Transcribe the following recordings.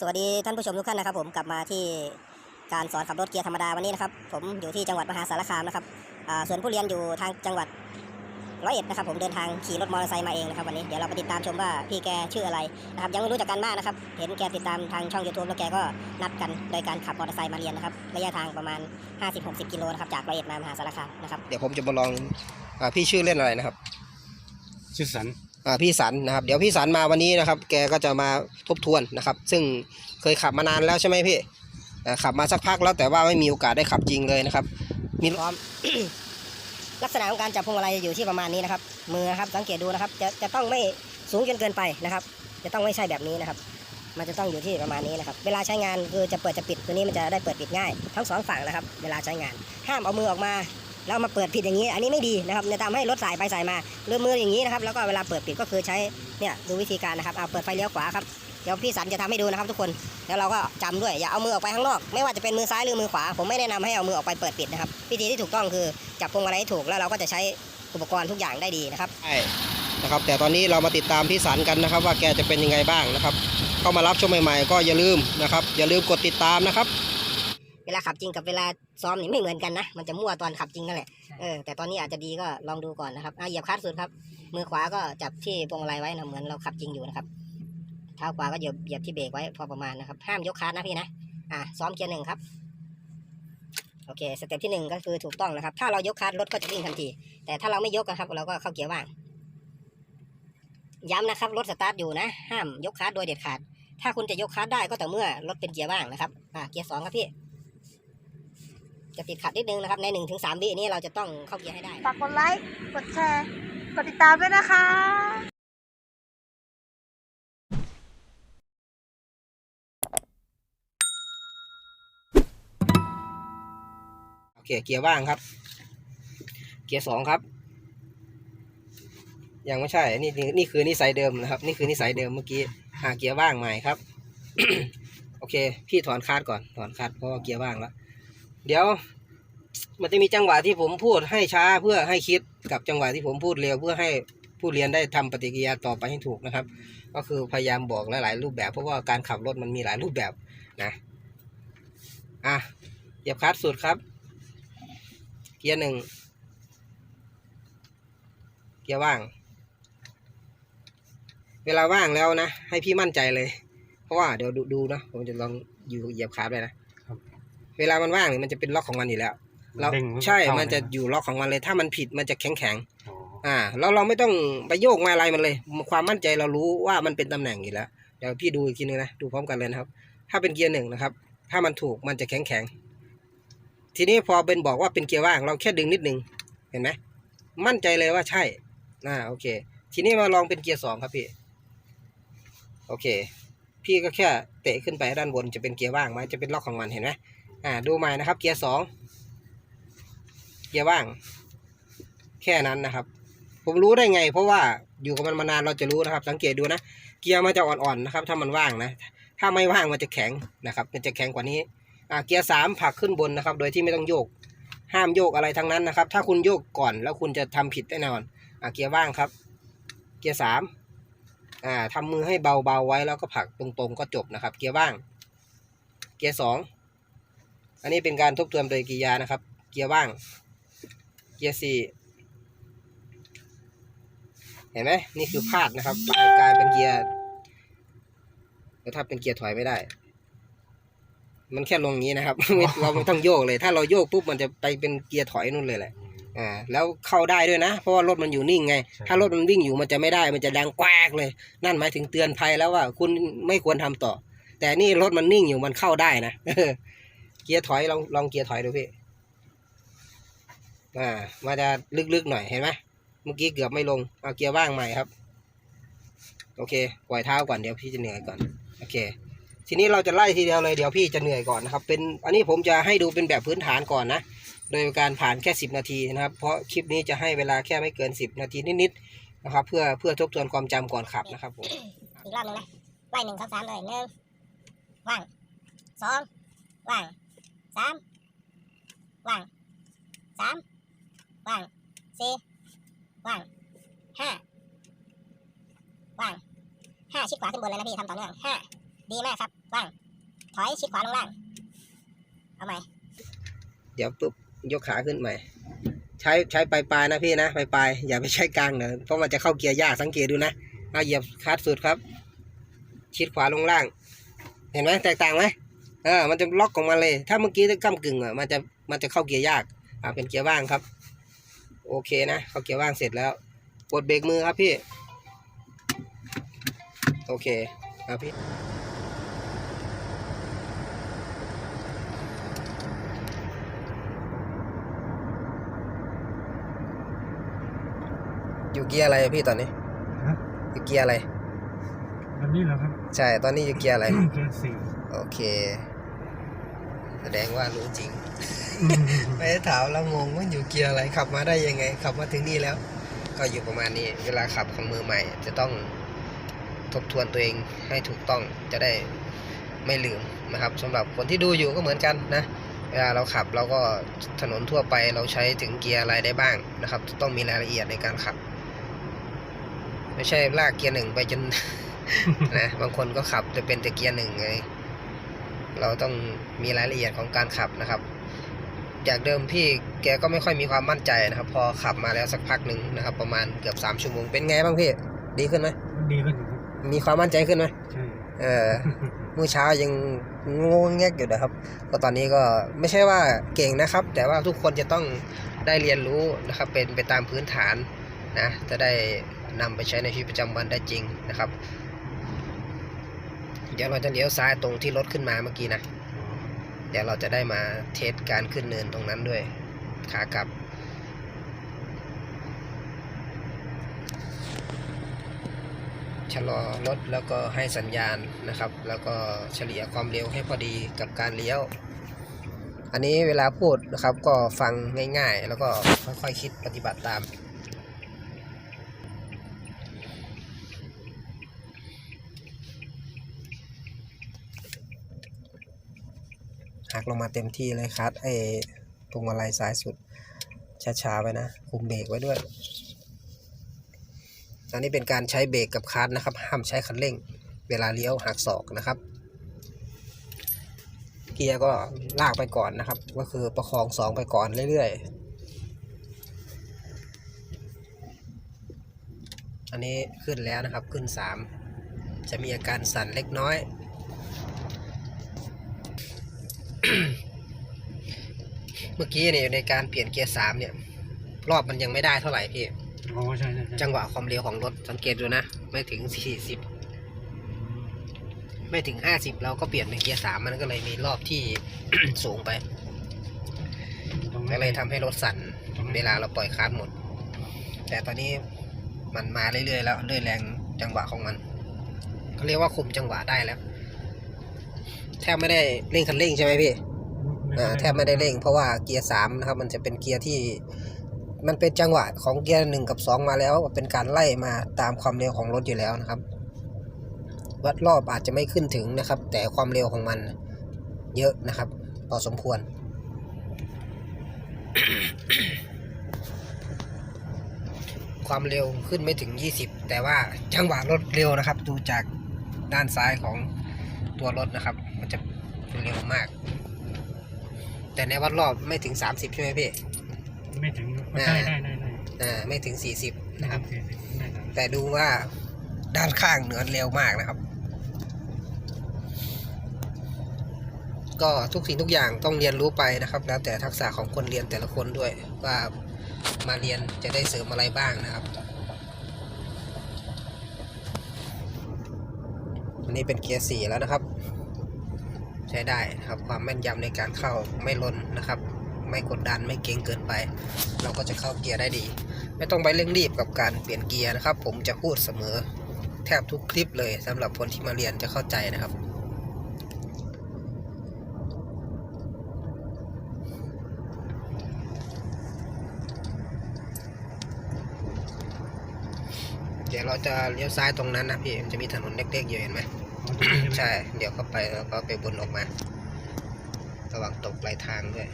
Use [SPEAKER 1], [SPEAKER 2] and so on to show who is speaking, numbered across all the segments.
[SPEAKER 1] สวัสดีท่านผู้ชมทุกท่านนะครับ ผมกลับมาที่การสอนขับรถเกียร์ธรรมดาวันนี้นะครับ ผมอยู่ที่จังหวัดมหาสารคามนะครับอ่าส่วนผู้เรียนอยู่ทางจังหวัดร้อยเอ็ดนะครับผมเดินทางขี่รถมอเตอร์ไซค์มาเองนะครับวันนี้เดี๋ยวเราไปติดตามชมว่าพี่แกชื่ออะไรนะครับยังไม่รู้จักกันมากนะครับเห็นแกติดตามทางช่อง YouTube แล้วแกก็นัดกันโดยการขับมอเตอร์ไซค์มาเรียนนะครับระยะทางประมาณ 50-60 กิโลนะครับจากร้อยเอ็ดมามหาสารคามนะครับ
[SPEAKER 2] เดี๋ยวผมจะมาลองอาพี่ชื่อเล่นอะไรนะครับ
[SPEAKER 3] ชื่อสัน
[SPEAKER 2] อ่า พี่สันนะครับ เดี๋ยวพี่สันมาวันนี้นะครับ แกก็จะมาทบทวนนะครับ ซึ่งเคยขับมานานแล้วใช่ไหมพี่ขับมาสักพักแล้วแต่ว่าไม่มีโอกาสได้ขับจริงเลยนะครับ มี
[SPEAKER 1] พร้อมลักษณะของการจับพวงมาลัยจะอยู่ที่ประมาณนี้นะครับ มือนะครับสังเกตดูนะครับ จะจะต้องไม่สูงจนเกินไปนะครับ จะต้องไม่ใช่แบบนี้นะครับ มันจะต้องอยู่ที่ประมาณนี้นะครับ เวลาใช้งานคือจะเปิดจะปิดตัวนี้มันจะได้เปิดปิดง่าย ทั้งสองฝั่งนะครับ เวลาใช้งาน ห้ามเอามือออกมา แล้วมาเปิดผิดอย่างนี้ อันนี้ไม่ดีนะครับจะทำให้รถสายไปสายมาหรือมืออย่างนี้นะครับแล้วก็เวลาเปิดปิดก็คือใช้เนี่ยดูวิธีการนะครับเอาเปิดไฟเลี้ยวขวาครับเดี๋ยวพี่สันจะทำให้ดูนะครับทุกคนแล้วเราก็จำด้วยอย่าเอามือออกไปข้างนอก ไม่ว่าจะเป็นมือซ้ายหรือมือขวา ผมไม่แนะนำให้เอามือออกไปเปิดปิดนะครับวิธีที่ถูกต้องคือจับพวงมาลัยให้ถูกแล้วเราก็จะใช้อุปกรณ์ทุกอย่างได้ดีนะครับ
[SPEAKER 2] ใช่นะครับ แต่ตอนนี้เรามาติดตามพี่สันกันนะครับ ว่าแกจะเป็นยังไงบ้างนะครับ เข้ามารับชมใหม่ๆ ก็อย่าลืมนะครับ อย่าลืมกดติดตามนะครับ
[SPEAKER 1] ลาขับจริงกับเวลาซ้อมนี่ไม่เหมือนกันนะ มันจะมั่วตอนขับจริงนั่นแหละ เออ แต่ตอนนี้อาจจะดีก็ลองดูก่อนนะครับอะเหยียบคลัตช์สุดครับ มือขวาก็จับที่พวงมาลัยไว้นะเหมือนเราขับจริงอยู่นะครับ เท้าขวาก็เหยียบเหยียบที่เบรกไว้พอประมาณนะครับ ห้ามยกคลัตช์นะพี่นะ อะซ้อมเกียร์หนึ่งครับ โอเค สเต็ปที่หนึ่งก็คือถูกต้องนะครับ ถ้าเรายกคลัตช์รถก็จะวิ่งทันที แต่ถ้าเราไม่ยกนะครับ เราก็เข้าเกียร์ว่าง ย้ำนะครับ รถสตาร์ทอยู่นะ ห้ามยกคลัตช์โดยเด็ดขาดถ้าคุณจะยกคลัตช์ได้ก็แต่อเมื่อรถเป็นเกียร์ว่างนะครับ อะเกียร์สองครับพี่ จะติดขัดนิดนึงนะครับในหนึ่งถึงสามวินี้เราจะต้องเข้าเกียร์ให้ได้
[SPEAKER 4] ฝากกดไลค์กดแชร์กดติดตามด้วยนะคะ
[SPEAKER 2] โอเคเกียร์ว่างครับ เกียร์สองครับ ยังไม่ใช่ นี่นี่นี่คือนิสัยเดิมนะครับ นี่คือนิสัยเดิมเมื่อกี้ หาเกียร์ว่างใหม่ครับ โอเค พี่ถอนคาดก่อน ถอนคาดเพราะว่าเกียร์ว่างแล้ว เดี๋ยว มันจะมีจังหวะที่ผมพูดให้ช้าเพื่อให้คิดกับจังหวะที่ผมพูดเร็วเพื่อให้ผู้เรียนได้ทำปฏิกิริยาต่อไปให้ถูกนะครับ ก็คือพยายามบอกหลายๆรูปแบบ เพราะว่าการขับรถมันมีหลายรูปแบบนะอะเหยียบคลัดสุดครับเกียร์หนึ่งเกียร์ว่าง เวลาว่างแล้วนะ ให้พี่มั่นใจเลย เพราะว่าเดี๋ยวดูดูนะผมจะลองอยู่เหยียบคาร์บเลยนะ เวลามันว่างเนี่ยมันจะเป็นล็อกของมันอยู่แล้ว เรา
[SPEAKER 3] เด้ง
[SPEAKER 2] ใช่
[SPEAKER 3] เข้า
[SPEAKER 2] มันจะ
[SPEAKER 3] เลย
[SPEAKER 2] อยู่ล็อกของมันเลย ถ้ามันผิดมันจะแข็งแข็ง
[SPEAKER 3] อ๋อ
[SPEAKER 2] ๆอ่าแล้วเราไม่ต้องไปโยกมาอะไรมันเลย ความมั่นใจเรารู้ว่ามันเป็นตำแหน่งอยู่แล้วเดี๋ยวพี่ดูอีกทีนึงนะดูพร้อมกันเลยนะครับ ถ้าเป็นเกียร์หนึ่งนะครับ ถ้ามันถูกมันจะแข็งแข็งๆทีนี้พอเป็นบอกว่าเป็นเกียร์ว่าง เราแค่ดึงนิดนึงเห็นไหมมั่นใจเลยว่าใช่อ่าโอเค ทีนี้มาลองเป็นเกียร์สองครับพี่โอเค พี่ก็แค่เตะขึ้นไปด้านบนจะเป็นเกียร์ว่างไหมจะเป็นล็อกของมันเห็นไหม อ่าดูใหม่นะครับ เกียร์สองเกียร์ว่าง แค่นั้นนะครับ ผมรู้ได้ไง เพราะว่าอยู่กับมันมานานเราจะรู้นะครับ สังเกตดูนะเกียร์มันจะอ่อนๆนะครับ ถ้ามันว่างนะ ถ้าไม่ว่างมันจะแข็งนะครับ มันจะแข็งกว่านี้อ่าเกียร์สามผลักขึ้นบนนะครับ โดยที่ไม่ต้องโยก ห้ามโยกอะไรทั้งนั้นนะครับ ถ้าคุณโยกก่อนแล้วคุณจะทำผิดแน่นอนอ่าเกียร์ว่างครับ เกียร์สามอ่าทำมือให้เบาๆไว้แล้วก็ผลักตรงๆก็จบนะครับ เกียร์ว่าง เกียร์สอง อันนี้เป็นการทบทวนโดยกิริยานะครับ เกียร์ว่าง เกียร์สี่เห็นไหมนี่คือพลาดนะครับกลายกลายเป็นเกียร์แล้วถ้าเป็นเกียร์ถอยไม่ได้ มันแค่ลงอย่างนี้นะครับไม่เราไม่ต้องโยกเลย ถ้าเราโยกปุ๊บมันจะไปเป็นเกียร์ถอยนู่นเลยแหละอ่าแล้วเข้าได้ด้วยนะ เพราะว่ารถมันอยู่นิ่งไง ถ้ารถมันวิ่งอยู่มันจะไม่ได้ มันจะดังแกวกเลย นั่นหมายถึงเตือนภัยแล้วว่า คุณไม่ควรทำต่อ แต่นี่รถมันนิ่งอยู่มันเข้าได้นะ เกียร์ถอยลองลองเกียร์ถอยดูพี่อ่ามันจะลึกๆหน่อยเห็นไหมเมื่อกี้เกือบไม่ลงเอาเกียร์ว่างใหม่ครับ โอเคปล่อยเท้าก่อนเดี๋ยวพี่จะเหนื่อยก่อนโอเค ทีนี้เราจะไล่ทีเดียวเลยเดี๋ยวพี่จะเหนื่อยก่อนนะครับ เป็นอันนี้ผมจะให้ดูเป็นแบบพื้นฐานก่อนนะโดยการผ่านแค่ 10 นาทีนะครับ เพราะคลิปนี้จะให้เวลาแค่ไม่เกิน 10 นาทีนิดๆนะครับ เพื่อเพื่อทบทวนความจำก่อนขับนะครับผม
[SPEAKER 1] อีกรอบหนึ่งนะไล่หนึ่งสองสามเลยหนึ่งว่างสองว่าง สามว่างสามว่างสี่ว่างห้าว่างห้าชิดขวาขึ้นบนเลยนะพี่ทำต่อเนื่องห้าดีมากครับว่างถอยชิดขวาลงล่างเอาใหม่
[SPEAKER 2] เดี๋ยวปุ๊บยกขาขึ้นใหม่ ใช้ใช้ปลายปลายนะพี่นะปลายปลายอย่าไปใช้กลางเนะเพราะมันจะเข้าเกียร์ยากสังเกตดูนะเอาเหยียบคัดสุดครับ ชิดขวาลงล่าง เห็นไหมแตกต่างไหม เออมันจะล็อกของมันเลย ถ้าเมื่อกี้ถ้าก้ากึ่งอะมันจะมันจะเข้าเกียร์ยากอ่าเป็นเกียร์ว่างครับ โอเคนะเข้าเกียร์ว่างเสร็จแล้วกดเบรกมือครับพี่ โอเคครับพี่อยู่เกียร์อะไรอะพี่ตอนนี้
[SPEAKER 3] ฮะ
[SPEAKER 2] อยู่เกียร์อะไร
[SPEAKER 3] อันนี้เหรอครับ
[SPEAKER 2] ใช่ ตอนนี้อยู่เกียร์อะไร
[SPEAKER 3] เกียร์สี่
[SPEAKER 2] โอเค แสดงว่ารู้จริง ไม่ได้ถามแล้วงงว่าอยู่เกียร์อะไรขับมาได้ยังไง ขับมาถึงนี่แล้ว ก็อยู่ประมาณนี้ เวลาขับของมือใหม่ จะต้องทบทวนตัวเองให้ถูกต้องจะได้ไม่ลืมนะครับสำหรับคนที่ดูอยู่ก็เหมือนกันนะ เวลาเราขับเราก็ถนนทั่วไปเราใช้ถึงเกียร์อะไรได้บ้างนะครับ ต้องมีรายละเอียดในการขับ ไม่ใช่ลากเกียร์หนึ่งไปจนนะบางคนก็ขับจะเป็นแต่เกียร์หนึ่งไง เราต้องมีรายละเอียดของการขับนะครับ จากเดิมพี่แกก็ไม่ค่อยมีความมั่นใจนะครับ พอขับมาแล้วสักพักหนึ่งนะครับ ประมาณเกือบสามชั่วโมงเป็นไงบ้างพี่ดีขึ้นไหม
[SPEAKER 3] มันดีขึ้นอยู่ครับ
[SPEAKER 2] มีความมั่นใจขึ้นไหม
[SPEAKER 3] ใช่
[SPEAKER 2] เออเมื่อเช้ายังงงแงกอยู่นะครับ ก็ตอนนี้ก็ไม่ใช่ว่าเก่งนะครับ แต่ว่าทุกคนจะต้องได้เรียนรู้นะครับ เป็นไปตามพื้นฐานนะจะได้นำไปใช้ในชีวิตประจำวันได้จริงนะครับ เดี๋ยวเราจะเลี้ยวซ้ายตรงที่รถขึ้นมาเมื่อกี้นะ เดี๋ยวเราจะได้มาเทสการขึ้นเนินตรงนั้นด้วย ขากลับ ชะลอรถแล้วก็ให้สัญญาณนะครับ แล้วก็เฉลี่ยความเร็วให้พอดีกับการเลี้ยว อันนี้เวลาพูดนะครับก็ฟังง่ายๆ แล้วก็ค่อยๆคิดปฏิบัติตาม หักลงมาเต็มที่เลยครับไอ้ตรงมาลัยซ้ายสุดช้าๆไปนะคุมเบรกไว้ด้วย อันนี้เป็นการใช้เบรกกับคลัตช์นะครับ ห้ามใช้คันเร่ง เวลาเลี้ยวหักศอกนะครับ เกียร์ก็ลากไปก่อนนะครับ ก็คือประคองสองไปก่อนเรื่อยๆ อันนี้ขึ้นแล้วนะครับขึ้นสามจะมีอาการสั่นเล็กน้อย เมื่อกี้เนี่ยอยู่ในการเปลี่ยนเกียร์สามเนี่ย รอบมันยังไม่ได้เท่าไหร่พี่
[SPEAKER 3] อ๋อใช่ใช่ใช่
[SPEAKER 2] จังหวะความเร็วของรถสังเกตดูนะ ไม่ถึง40ไม่ถึง50เราก็เปลี่ยนเป็นเกียร์สามมันก็เลยมีรอบที่ สูงไป
[SPEAKER 3] ตรง
[SPEAKER 2] ก็
[SPEAKER 3] นั้น
[SPEAKER 2] เลยทำให้รถสั่นเวลาเราปล่อยคลัตช์หมด แต่ตอนนี้มันมาเรื่อยๆแล้วด้วยแรงจังหวะของมันเขาเรียกว่าคุมจังหวะได้แล้วแทบไม่ได้เร่งคันเร่งใช่ไหมพี่อ่า แทบไม่ได้เร่ง เพราะว่าเกียร์สามนะครับมันจะเป็นเกียร์ที่มันเป็นจังหวะของเกียร์หนึ่งกับสองมาแล้ว เป็นการไล่มาตามความเร็วของรถอยู่แล้วนะครับ วัดรอบอาจจะไม่ขึ้นถึงนะครับ แต่ความเร็วของมันเยอะนะครับพอสมควร ความเร็วขึ้นไม่ถึง 20 แต่ว่าจังหวะรถเร็วนะครับ ดูจากด้านซ้ายของตัวรถนะครับ มันจะเร็วมาก แต่ในวัดรอบไม่ถึง 30 ใช่ไหมพี่
[SPEAKER 3] ไม่ถึง
[SPEAKER 2] อ่า
[SPEAKER 3] ได้ได้ได้ได้
[SPEAKER 2] อ่าไม่ถึง 40 นะครับ
[SPEAKER 3] สี่สิบได้ครับ
[SPEAKER 2] แต่ดูว่าด้านข้างเหนือเร็วมากนะครับ ก็ทุกสิ่งทุกอย่างต้องเรียนรู้ไปนะครับ แล้วแต่ทักษะของคนเรียนแต่ละคนด้วย ว่ามาเรียนจะได้เสริมอะไรบ้างนะครับอันนี้เป็นเกียร์สี่แล้วนะครับใช้ได้นะครับ ความแม่นยำในการเข้าไม่ล้นนะครับ ไม่กดดันไม่เก่งเกินไป เราก็จะเข้าเกียร์ได้ดี ไม่ต้องไปเร่งรีบกับการเปลี่ยนเกียร์นะครับ ผมจะพูดเสมอแทบทุกคลิปเลยสำหรับคนที่มาเรียนจะเข้าใจนะครับเดี๋ยวเราจะเลี้ยวซ้ายตรงนั้นนะพี่ มันจะมีถนนเล็กๆอยู่เห็นไหม
[SPEAKER 3] ใช่
[SPEAKER 2] ใช่ เดี๋ยวเข้าไปแล้วก็ไปบนออกมา ระวังตกปลายทางด้วย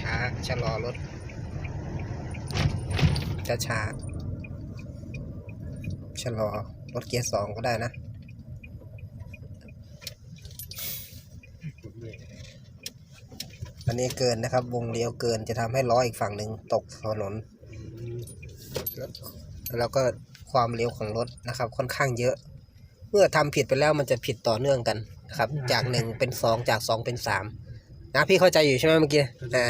[SPEAKER 2] ช้าๆชะลอรถ ช้าๆชะลอรถเกียร์สองก็ได้นะอันนี้เกินนะครับ วงเลี้ยวเกินจะทำให้ล้ออีกฝั่งหนึ่งตกถนน แล้วก็ ความเร็วของรถนะครับ ค่อนข้างเยอะ เมื่อทำผิดไปแล้วมันจะผิดต่อเนื่องกันนะครับ จากหนึ่งเป็นสองจากสองเป็นสามนะพี่เข้าใจอยู่ใช่ไหมเมื่อกี้อ่า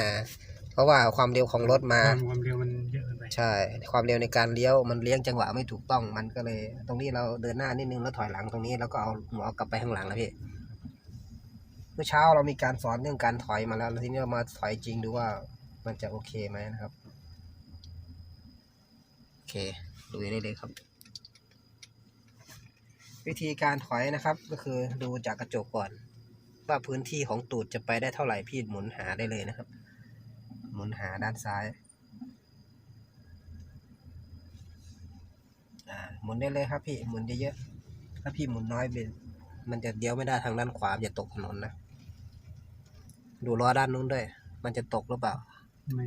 [SPEAKER 2] เพราะว่าความเร็วของรถมา
[SPEAKER 3] ความความเร็วมันเยอะเกินไป
[SPEAKER 2] ใช่ ความเร็วในการเลี้ยวมันเลี้ยงจังหวะไม่ถูกต้องมันก็เลย ตรงนี้เราเดินหน้านิดนึงแล้วถอยหลังตรงนี้แล้วก็เอาหัวกลับไปข้างหลังนะพี่เมื่อเช้าเรามีการสอนเรื่องการถอยมาแล้วแล้วทีนี้เรามาถอยจริงดูว่ามันจะโอเคไหมนะครับ โอเค ดูได้เลยครับ วิธีการถอยนะครับก็คือดูจากกระจกก่อน ว่าพื้นที่ของตูดจะไปได้เท่าไหร่พี่หมุนหาได้เลยนะครับ หมุนหาด้านซ้ายอ่าหมุนได้เลยครับพี่หมุนเยอะๆถ้าพี่หมุนน้อยเป็นมันจะเลี้ยวไม่ได้ทางด้านขวามันจะตกถนนนะ ดูล้อด้านนู้นด้วย มันจะตกหรือเปล่า
[SPEAKER 3] ไม่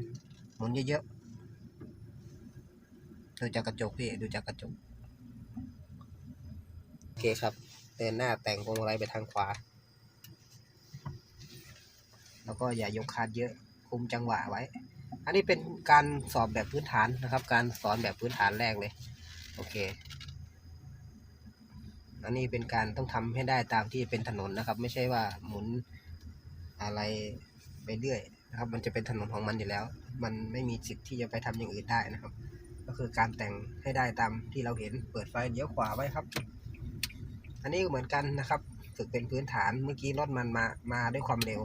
[SPEAKER 2] หมุนเยอะๆ ดูจากกระจกพี่ดูจากกระจก โอเคครับ เดินหน้าแต่งพวงมาลัยไปทางขวา แล้วก็อย่ายกคาดเยอะคุมจังหวะไว้ อันนี้เป็นการสอบแบบพื้นฐานนะครับ การสอนแบบพื้นฐานแรกเลย โอเค อันนี้เป็นการต้องทำให้ได้ตามที่เป็นถนนนะครับ ไม่ใช่ว่าหมุนอะไรไปเรื่อยนะครับ มันจะเป็นถนนของมันอยู่แล้ว มันไม่มีสิทธิ์ที่จะไปทำอย่างอื่นได้นะครับ ก็คือการแต่งให้ได้ตามที่เราเห็นเปิดไฟเลี้ยวขวาไว้ครับ อันนี้ก็เหมือนกันนะครับฝึกเป็นพื้นฐานเมื่อกี้รถมันมามาด้วยความเร็ว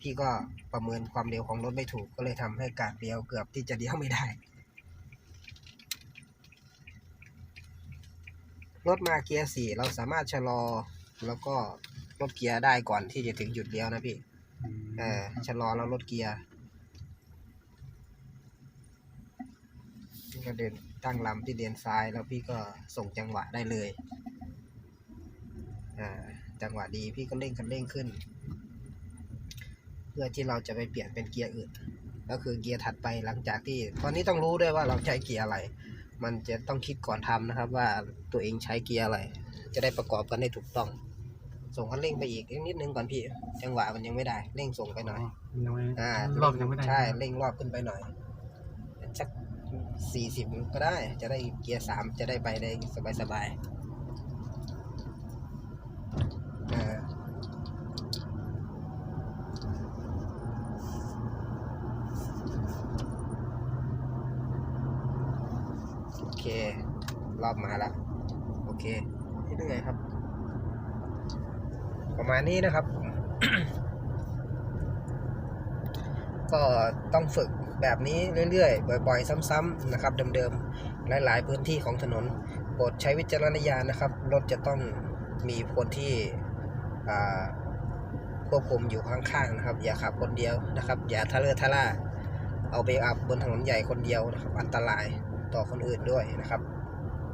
[SPEAKER 2] พี่ก็ประเมินความเร็วของรถไม่ถูกก็เลยทำให้การเลี้ยวเกือบที่จะเลี้ยวไม่ได้ รถมาเกียร์สี่เราสามารถชะลอแล้วก็ลดเกียร์ได้ก่อนที่จะถึงจุดเลี้ยวนะพี่
[SPEAKER 3] อืม
[SPEAKER 2] เออชะลอแล้วลดเกียร์ พี่ก็เดินตั้งลำที่เลนซ้าย แล้วพี่ก็ส่งจังหวะได้เลยอ่าจังหวะดีพี่ก็เร่งคันเร่งขึ้น เพื่อที่เราจะไปเปลี่ยนเป็นเกียร์อื่น ก็คือเกียร์ถัดไปหลังจากที่ ตอนนี้ต้องรู้ด้วยว่าเราใช้เกียร์อะไร มันจะต้องคิดก่อนทำนะครับ ว่าตัวเองใช้เกียร์อะไร จะได้ประกอบกันได้ถูกต้อง ส่งคันเร่งไปอีกนิดนึงก่อนพี่ จังหวะมันยังไม่ได้เร่งส่งไปหน่อย
[SPEAKER 3] ยังไม่
[SPEAKER 2] อ่าร
[SPEAKER 3] อบยังไม่ได้
[SPEAKER 2] ใช่เร่งรอบขึ้นไปหน่อยสัก สี่สิบก็ได้ จะได้เกียร์สามจะได้ไปได้สบายสบายๆโอเค รอบมาแล้ว โอเคเรื่อยครับ ประมาณนี้นะครับ ก็ต้องฝึก แบบนี้เรื่อยๆ บ่อยๆ ซ้ำๆนะครับเดิมๆ หลายๆ พื้นที่ของถนนโปรดใช้วิจารณญาณนะครับ รถจะต้องมีคนที่ควบคุมอยู่ข้างๆนะครับ อย่าขับคนเดียวนะครับ อย่าทะเลอะทะล่าเอาไปอับบนถนนใหญ่คนเดียวนะครับ อันตรายต่อคนอื่นด้วยนะครับ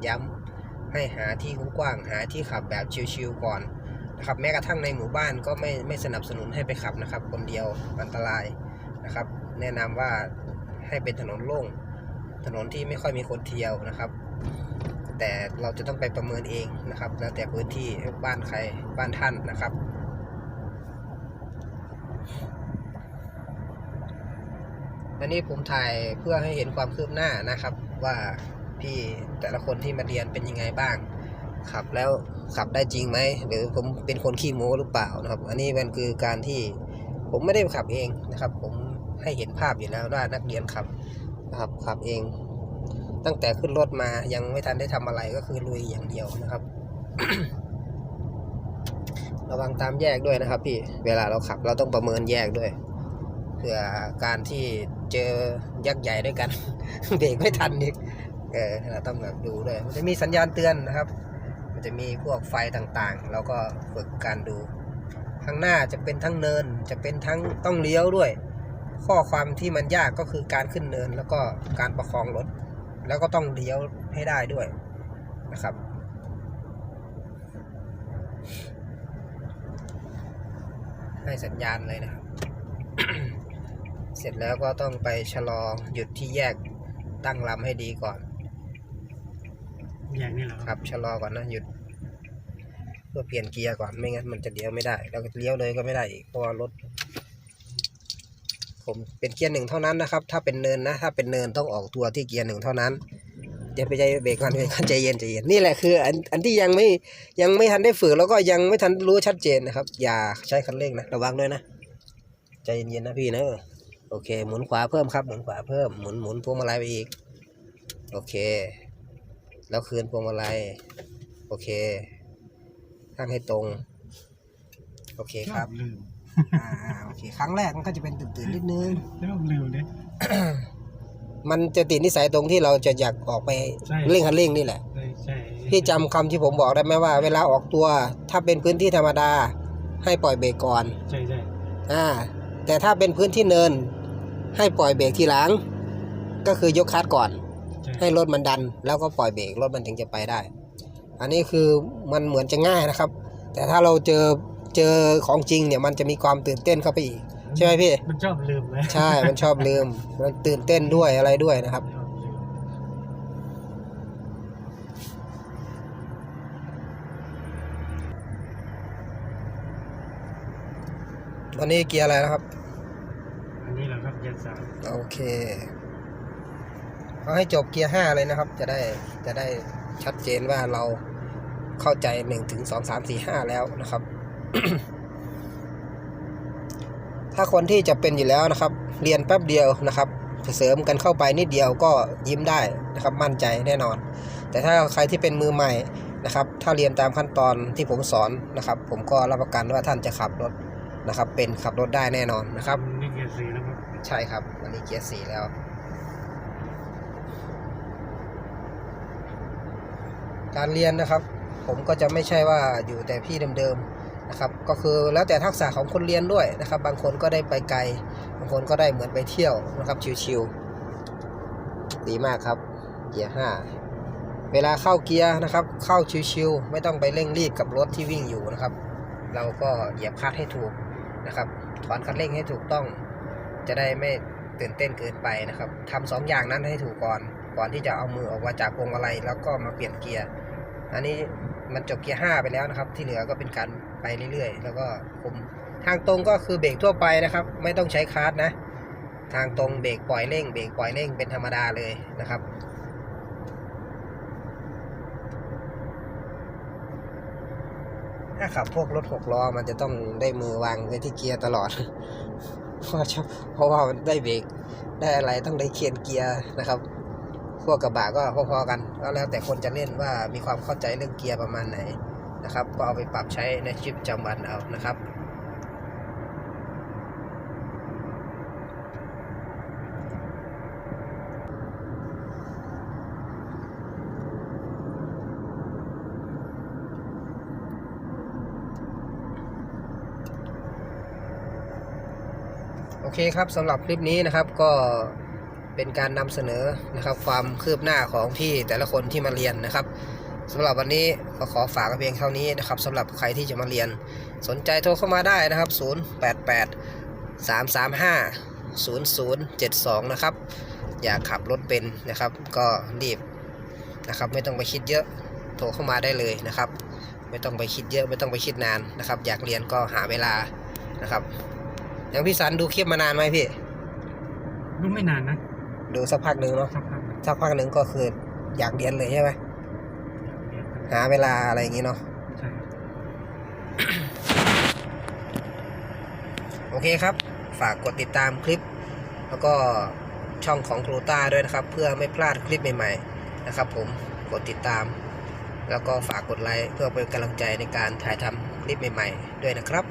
[SPEAKER 2] ย้ำให้หาที่กว้างๆหาที่ขับแบบชิวๆก่อนนะครับ แม้กระทั่งในหมู่บ้านก็ไม่ไม่สนับสนุนให้ไปขับนะครับ คนเดียวอันตรายนะครับ แนะนำว่าให้เป็นถนนโล่ง ถนนที่ไม่ค่อยมีคนเที่ยวนะครับ แต่เราจะต้องไปประเมินเองนะครับ แล้วแต่พื้นที่บ้านใครบ้านท่านนะครับอันนี้ผมถ่ายเพื่อให้เห็นความคืบหน้านะครับ ว่าพี่แต่ละคนที่มาเรียนเป็นยังไงบ้างขับแล้วขับได้จริงไหมหรือผมเป็นคนขี้โม้หรือเปล่านะครับ อันนี้มันคือการที่ผมไม่ได้ขับเองนะครับ ผม ให้เห็นภาพอยู่แล้วว่านักเรียนขับนะครับขับเอง ตั้งแต่ขึ้นรถมายังไม่ทันได้ทำอะไรก็คือลุยอย่างเดียวนะครับ ระวังตามแยกด้วยนะครับ พี่เวลาเราขับเราต้องประเมินแยกด้วยเผื่อการที่เจอยักษ์ใหญ่ด้วยกันเบรกไม่ทันอีกเออเราต้องแบบดูด้วยมันจะมีสัญญาณเตือนนะครับ มันจะมีพวกไฟต่างๆ แล้วก็ฝึกการดูข้างหน้าจะเป็นทั้งเนินจะเป็นทั้งต้องเลี้ยวด้วย ข้อความที่มันยากก็คือการขึ้นเนินแล้วก็การประคองรถ แล้วก็ต้องเลี้ยวให้ได้ด้วยนะครับ ให้สัญญาณเลยนะครับ เสร็จแล้วก็ต้องไปชะลอหยุดที่แยกตั้งลำให้ดีก่อน
[SPEAKER 3] อย่างนี้เหรอ
[SPEAKER 2] ครับชะลอก่อนนะหยุดเพื่อเปลี่ยนเกียร์ก่อนไม่งั้นมันจะเลี้ยวไม่ได้ แล้วก็เลี้ยวเลยก็ไม่ได้อีกเพราะว่ารถ ผมเป็นเกียร์หนึ่งเท่านั้นนะครับ ถ้าเป็นเนินนะ ถ้าเป็นเนินต้องออกตัวที่เกียร์หนึ่งเท่านั้นเดี๋ยวไปใจเบรกก่อนเบรกก่อนใจเย็นใจเย็นนี่แหละคืออันอันที่ยังไม่ยังไม่ทันได้ฝึกแล้วก็ยังไม่ทันรู้ชัดเจนนะครับ อย่าใช้คันเร่งนะระวังด้วยนะใจเย็นๆนะพี่นะโอเค หมุนขวาเพิ่มครับหมุนขวาเพิ่มหมุนหมุนพวงมาลัยไปอีก โอเค แล้วคืนพวงมาลัยโอเคตั้งให้ตรง โอเคครับ อ่าโอเคครั้งแรกมันก็จะเป็นตื่นๆนิดนึง
[SPEAKER 3] ชอบลืมเลย
[SPEAKER 2] มันจะติดนิสัยตรงที่เราจะอยากออกไป
[SPEAKER 3] ใช่
[SPEAKER 2] เร่งคันเร่งนี่แหละ
[SPEAKER 3] ใช่ใช่
[SPEAKER 2] พี่จำคำที่ผมบอกได้ไหมว่า เวลาออกตัวถ้าเป็นพื้นที่ธรรมดาให้ปล่อยเบรกก่อน
[SPEAKER 3] ใช่ใช่
[SPEAKER 2] อ่า แต่ถ้าเป็นพื้นที่เนิน ให้ปล่อยเบรกทีหลัง ก็คือยกคลัดก่อน
[SPEAKER 3] ใช่
[SPEAKER 2] ให้รถมันดัน แล้วก็ปล่อยเบรกรถมันถึงจะไปได้ อันนี้คือมันเหมือนจะง่ายนะครับ แต่ถ้าเราเจอ เจอของจริงเนี่ยมันจะมีความตื่นเต้นเข้าไปอีก ใช่ไหมพี่
[SPEAKER 3] มันชอบลืมเลย
[SPEAKER 2] ใช่มันชอบลืม มันตื่นเต้นด้วยอะไรด้วยนะครับ
[SPEAKER 3] ชอบลืม
[SPEAKER 2] ตอนนี้เกียร์อะไรนะครับ
[SPEAKER 3] อันนี้แหละครับเกียร์สาม
[SPEAKER 2] โอเค เอาให้จบเกียร์ห้าเลยนะครับ จะได้จะได้ชัดเจนว่าเราเข้าใจหนึ่งถึงสองสามสี่ห้าแล้วนะครับ ถ้าคนที่จะเป็นอยู่แล้วนะครับ เรียนแป๊บเดียวนะครับเสริมกันเข้าไปนิดเดียวก็ยิ้มได้นะครับ มั่นใจแน่นอน แต่ถ้าใครที่เป็นมือใหม่นะครับ ถ้าเรียนตามขั้นตอนที่ผมสอนนะครับ ผมก็รับประกันว่าท่านจะขับรถนะครับ เป็นขับรถได้แน่นอนนะครับ
[SPEAKER 3] นี่เกียร์สี่แล้วครับ
[SPEAKER 2] ใช่ครับวันนี้เกียร์สี่แล้ว การเรียนนะครับ ผมก็จะไม่ใช่ว่าอยู่แต่พี่เดิมๆ นะครับก็คือแล้วแต่ทักษะของคนเรียนด้วยนะครับ บางคนก็ได้ไปไกล บางคนก็ได้เหมือนไปเที่ยวนะครับชิวๆดีมากครับเกียร์ห้าเวลาเข้าเกียร์นะครับ เข้าชิวๆไม่ต้องไปเร่งรีบกับรถที่วิ่งอยู่นะครับ เราก็เหยียบคลัดให้ถูกนะครับถอนคันเร่งให้ถูกต้อง จะได้ไม่ตื่นเต้นเกินไปนะครับทำสองอย่างนั้นให้ถูกก่อน ก่อนที่จะเอามือออกมาจากพวงมาลัยแล้วก็มาเปลี่ยนเกียร์ อันนี้มันจบเกียร์ห้าไปแล้วนะครับ ที่เหลือก็เป็นการ ไปเรื่อยๆ แล้วก็คุมทางตรงก็คือเบรกทั่วไปนะครับ ไม่ต้องใช้คลัสนะ ทางตรงเบรกปล่อยเร่งเบรกปล่อยเร่งเป็นธรรมดาเลยนะครับถ้าขับพวกรถหกล้อมันจะต้องได้มือวางไว้ที่เกียร์ตลอด เพราะเพราะว่ามันได้เบรกได้อะไรต้องได้เคียนเกียร์นะครับ พวกกระบะก็พอๆกันก็แล้วแต่คนจะเล่นว่ามีความเข้าใจเรื่องเกียร์ประมาณไหน นะครับ ก็เอาไปปรับใช้ในชีวิตประจำวันเอานะครับโอเคครับสำหรับคลิปนี้นะครับก็เป็นการนำเสนอนะครับ ความคืบหน้าของที่แต่ละคนที่มาเรียนนะครับ สำหรับวันนี้ก็ขอฝากไว้เพียงเท่านี้นะครับสำหรับใครที่จะมาเรียน สนใจโทรเข้ามาได้นะครับ 088 335 0072 นะครับ อยากขับรถเป็นนะครับ ก็รีบนะครับ ไม่ต้องไปคิดเยอะโทรเข้ามาได้เลยนะครับ ไม่ต้องไปคิดเยอะไม่ต้องไปคิดนานนะครับ อยากเรียนก็หาเวลานะครับ อย่างพี่สันดูคลิปมานานไหมพี่
[SPEAKER 3] รู้ไม่นานนะ
[SPEAKER 2] ดูสักพักหนึ่งเนาะ
[SPEAKER 3] สักพักหนึ่ง
[SPEAKER 2] สักพักหนึ่งก็คืออยากเรียนเลยใช่ไหม
[SPEAKER 3] เรียนไป
[SPEAKER 2] หาเวลาอะไรอย่างงี้เนาะ
[SPEAKER 3] ใช่
[SPEAKER 2] โอเคครับ ฝากกดติดตามคลิป แล้วก็ช่องของครูต้าด้วยนะครับ เพื่อไม่พลาดคลิปใหม่ๆนะครับ ผมกดติดตาม แล้วก็ฝากกดไลค์เพื่อเป็นกำลังใจในการถ่ายทำคลิปใหม่ ๆ ด้วยนะครับ